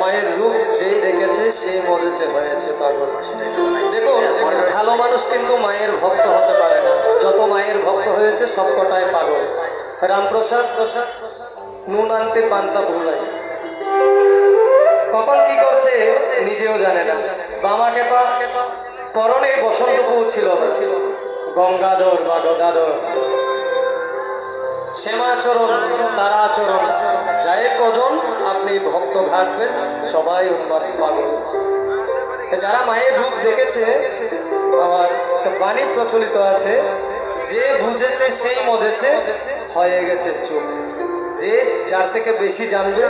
মায়ের রূপ যে দেখেছে, সে মজেছে হয়েছে, পাগল দেখুন, ভালো মানুষ কিন্তু মায়ের ভক্ত হতে পারে না। যত মায়ের ভক্ত হয়েছে সবকটায় পাগল। রামপ্রসাদ প্রসাদ নুন আনতে পান্তা ভুলাই। কখন কি করছে, নিজেও জানে না। বামাকে পা, পরনে বসন্ত ছিল গঙ্গাধর বা গদাধর। শ্যামাচরণ তারাচরণ। যাই কজন আপনি ভক্ত ঘাটবেন, সবাই উন্মাদ পাগল যারা মায়ের রূপ দেখেছে, আমার বাণী প্রচলিত আছে, যে বুঝেছে সেই মজেছে, হয়ে গেছে চোখ যে যার থেকে বেশি জানবে